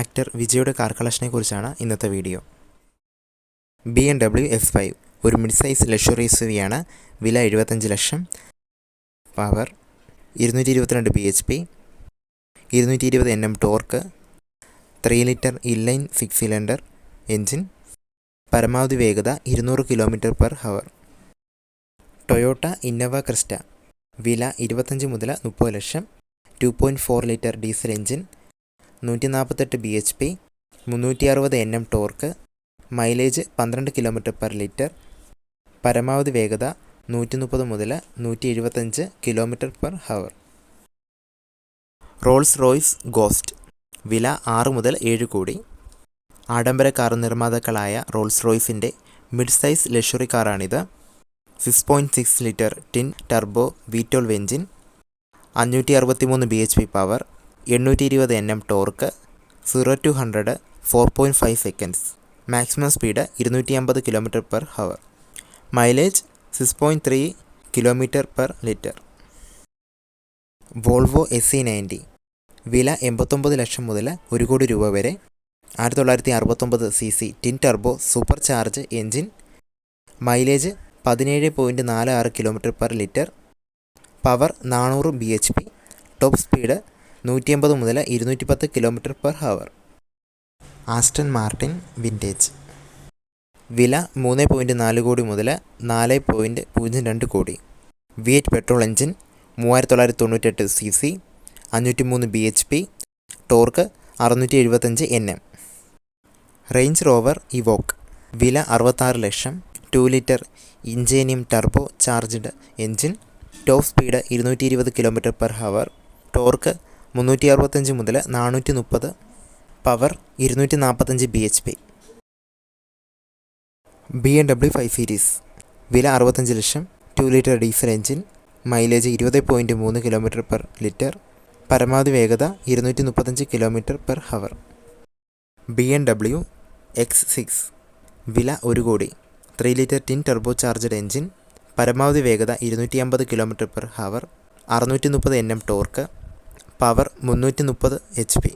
Actor വിജയുടെ car കളക്ഷനെ കുറിച്ചാണ് ഇന്നത്തെ video. B M W F five ഒരു mid size luxury S V ആണ് വില എഴുപത്തഞ്ച് ലക്ഷം. പവർ ഇരുന്നൂറ്റി ഇരുപത്തിരണ്ട് ബി എച്ച് പി ഇരുന്നൂറ്റി ഇരുപത് N M torque three litre inline six cylinder engine പരമാവധി വേഗത ഇരുന്നൂറ് kilometre per hour. Toyota Innova Crysta വില ഇരുപത്തഞ്ച് മുതൽ മുപ്പത് ലക്ഷം. Two point four litre diesel engine നൂറ്റി നാൽപ്പത്തെട്ട് ബി എച്ച് പി മുന്നൂറ്റി അറുപത് എൻ എം ടോർക്ക് മൈലേജ് പന്ത്രണ്ട് കിലോമീറ്റർ പെർ ലിറ്റർ പരമാവധി വേഗത നൂറ്റി മുപ്പത് മുതൽ നൂറ്റി എഴുപത്തഞ്ച് kilometre per hour Rolls Royce Ghost വില ആറ് മുതൽ ഏഴ് കോടി. ആഡംബര കാർ നിർമ്മാതാക്കളായ Rolls റോയ്സിന്റെ mid size luxury കാറാണിത് six point six litre twin turbo V twelve engine അഞ്ഞൂറ്റി അറുപത്തി മൂന്ന് ബി എച്ച് പി പവർ എണ്ണൂറ്റി ഇരുപത് N M torque zero to hundred four point five seconds maximum speed ഇരുന്നൂറ്റി അമ്പത് kilometre per hour mileage six point three kilometre per litre Volvo S C ninety വില എൺപത്തൊമ്പത് ലക്ഷം മുതൽ ഒരു കോടി രൂപ വരെ. ആയിരത്തി തൊള്ളായിരത്തി അറുപത്തൊമ്പത് C C twin turbo super charge engine mileage പതിനേഴ് പോയിന്റ് നാല് ആറ് കിലോമീറ്റർ പെർ ലിറ്റർ പവർ നാനൂറ് B H P top speed നൂറ്റി അമ്പത് മുതൽ ഇരുന്നൂറ്റി പത്ത് kilometre per hour. Aston Martin Vantage വില മൂന്ന് പോയിന്റ് നാല് കോടി മുതൽ നാല് പോയിന്റ് പൂജ്യം രണ്ട് കോടി. വി എയ്റ്റ് പെട്രോൾ എഞ്ചിൻ മൂവായിരത്തി തൊള്ളായിരത്തി തൊണ്ണൂറ്റെട്ട് സി സി അഞ്ഞൂറ്റി മൂന്ന് ബി എച്ച് പി ടോർക്ക് അറുന്നൂറ്റി എഴുപത്തഞ്ച് N M. Range Rover Evoque. വില അറുപത്താറ് ലക്ഷം two litre Ingenium turbo charged engine top speed ഇരുന്നൂറ്റി ഇരുപത് കിലോമീറ്റർ പെർ ഹവർ. ടോർക്ക് മുന്നൂറ്റി അറുപത്തഞ്ച് മുതൽ നാനൂറ്റി മുപ്പത് പവർ ഇരുന്നൂറ്റി നാൽപ്പത്തഞ്ച് B H P. B M W five series വില അറുപത്തഞ്ച് ലക്ഷം two litre diesel engine mileage ഇരുപത് പോയിന്റ് മൂന്ന് കിലോമീറ്റർ പെർ ലിറ്റർ പരമാവധി വേഗത ഇരുന്നൂറ്റി മുപ്പത്തഞ്ച് kilometre per hour B M W X six വില ഒരു കോടി three litre twin turbo charged engine പരമാവധി വേഗത ഇരുന്നൂറ്റി അമ്പത് കിലോമീറ്റർ പെർ ഹവർ അറുന്നൂറ്റി മുപ്പത് എൻ എം ടോർക്ക് പവർ മുന്നൂറ്റി മുപ്പത് H P.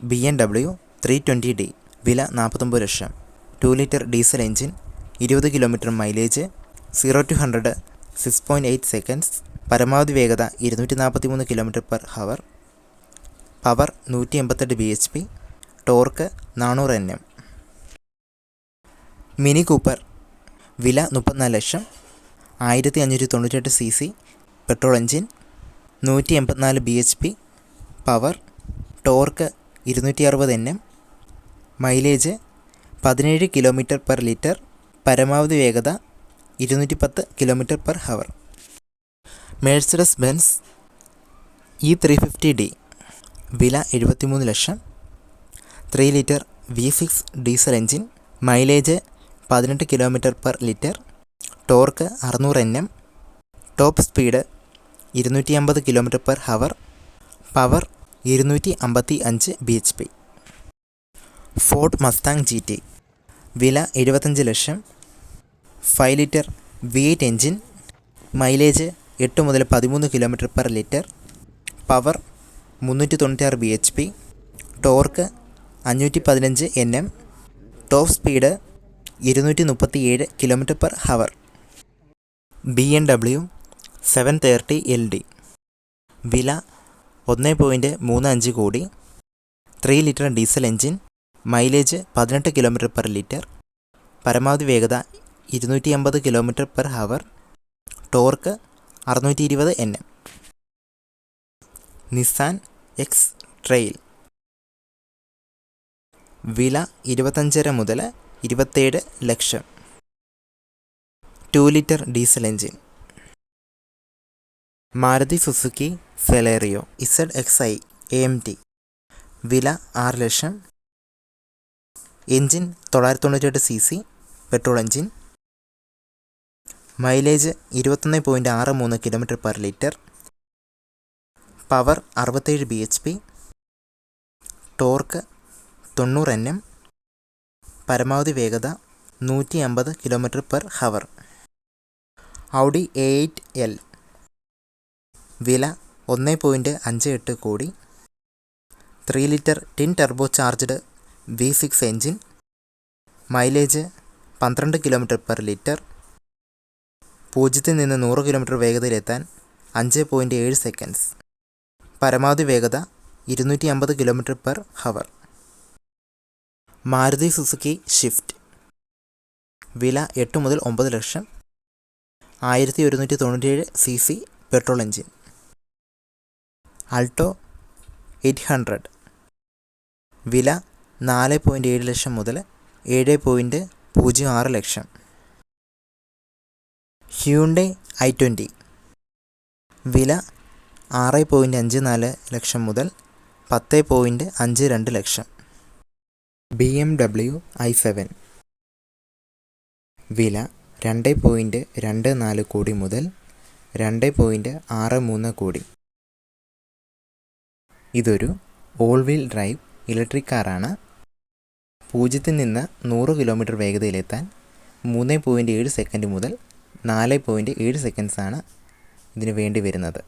B N W three twenty D വില നാൽപ്പത്തൊമ്പത് ലക്ഷം. ടു ലിറ്റർ ഡീസൽ എഞ്ചിൻ ഇരുപത് kilometre mileage zero to hundred six point eight seconds പരമാവധി വേഗത ഇരുന്നൂറ്റി നാൽപ്പത്തി മൂന്ന് കിലോമീറ്റർ പെർ ഹവർ പവർ നൂറ്റി എൺപത്തെട്ട് ബി എച്ച് പി ടോർക്ക് നാനൂറ് എൻ എം മിനി കൂപ്പർ വില മുപ്പത്തിനാല് ലക്ഷം. ആയിരത്തി അഞ്ഞൂറ്റി തൊണ്ണൂറ്റെട്ട് സി സി പെട്രോൾ എൻജിൻ നൂറ്റി എൺപത്തിനാല് B H P power torque ഇരുന്നൂറ്റി അറുപത് എൻ എം മൈലേജ് പതിനേഴ് കിലോമീറ്റർ പെർ ലിറ്റർ പരമാവധി വേഗത ഇരുന്നൂറ്റി പത്ത് kilometre per hour Mercedes Benz E three fifty D വില എഴുപത്തിമൂന്ന് ലക്ഷം. Three litre V six diesel engine mileage പതിനെട്ട് കിലോമീറ്റർ പെർ ലിറ്റർ ടോർക്ക് അറുന്നൂറ് എൻ എം ടോപ്പ് സ്പീഡ് ഇരുന്നൂറ്റി അമ്പത് കിലോമീറ്റർ പെർ ഹവർ പവർ ഇരുന്നൂറ്റി അമ്പത്തി അഞ്ച് B H P. Ford Mustang G T. വില എഴുപത്തഞ്ച് ലക്ഷം. Five litre V eight engine mileage എട്ട് മുതൽ പതിമൂന്ന് കിലോമീറ്റർ പെർ ലിറ്റർ. പവർ മുന്നൂറ്റി തൊണ്ണൂറ്റാറ് ബി എച്ച് പി. ടോർക്ക് അഞ്ഞൂറ്റി പതിനഞ്ച് എൻ എം. ടോപ്പ് സ്പീഡ് ഇരുന്നൂറ്റി മുപ്പത്തി ഏഴ് kilometre per hour. B M W seven thirty L D. വില ഒന്ന് പോയിന്റ് മൂന്ന് അഞ്ച് കോടി. Three litre diesel engine. Mileage പതിനെട്ട് കിലോമീറ്റർ പെർ ലിറ്റർ. പരമാവധി വേഗത ഇരുന്നൂറ്റി അമ്പത് കിലോമീറ്റർ പെർ ഹവർ. ടോർക്ക് അറുന്നൂറ്റി ഇരുപത് N M. Nissan X Trail. വില ഇരുപത്തഞ്ചര മുതൽ ഇരുപത്തേഴ് ലക്ഷം. Two litre diesel engine. Maruti Suzuki Celerio Z X I A T. വില ആറ് ലക്ഷം. എൻജിൻ തൊള്ളായിരത്തി തൊണ്ണൂറ്റെട്ട് C C petrol engine. Mileage ഇരുപത്തൊന്ന് പോയിന്റ് ആറ് മൂന്ന് കിലോമീറ്റർ പെർ ലിറ്റർ. പവർ അറുപത്തേഴ് ബി എച്ച് പി. ടോർക്ക് തൊണ്ണൂറ് എൻ എം. പരമാവധി വേഗത നൂറ്റി അമ്പത് kilometre per hour. Audi eight L. വില ഒന്ന് പോയിന്റ് അഞ്ച് എട്ട് കോടി. Three litre twin turbo charged V six engine mileage പന്ത്രണ്ട് കിലോമീറ്റർ പെർ ലിറ്റർ പൂജ്യത്തിൽ നിന്ന് നൂറ് കിലോമീറ്റർ വേഗതയിലെത്താൻ അഞ്ച് പോയിന്റ് ഏഴ് സെക്കൻഡ്സ് പരമാവധി വേഗത ഇരുന്നൂറ്റി അമ്പത് kilometre per hour Maruti Suzuki Swift വില എട്ട് മുതൽ ഒമ്പത് ലക്ഷം. ആയിരത്തി ഒരുന്നൂറ്റി തൊണ്ണൂറ്റേഴ് C C petrol engine Alto eight hundred. വില നാല് പോയിന്റ് ഏഴ് ലക്ഷം മുതൽ ഏഴ് പോയിന്റ് പൂജ്യം ആറ് ലക്ഷം. ഹ്യൂണ്ടെ ഐ ട്വന്റി. വില ആറ് പോയിന്റ് അഞ്ച് നാല് ലക്ഷം മുതൽ പത്ത് പോയിന്റ് അഞ്ച് രണ്ട് ലക്ഷം. B M W I seven. വില രണ്ട് പോയിന്റ് രണ്ട് നാല് കോടി മുതൽ രണ്ട് പോയിന്റ് ആറ് മൂന്ന് കോടി. ഇതൊരു ഓൾ വീൽ ഡ്രൈവ് ഇലക്ട്രിക് കാറാണ് പൂജ്യത്തിൽ നിന്ന് നൂറ് കിലോമീറ്റർ വേഗതയിലെത്താൻ മൂന്ന് പോയിന്റ് ഏഴ് സെക്കൻഡ് മുതൽ നാല് പോയിന്റ് ഏഴ് സെക്കൻഡ്സാണ് ഇതിന് വേണ്ടി വരുന്നത്.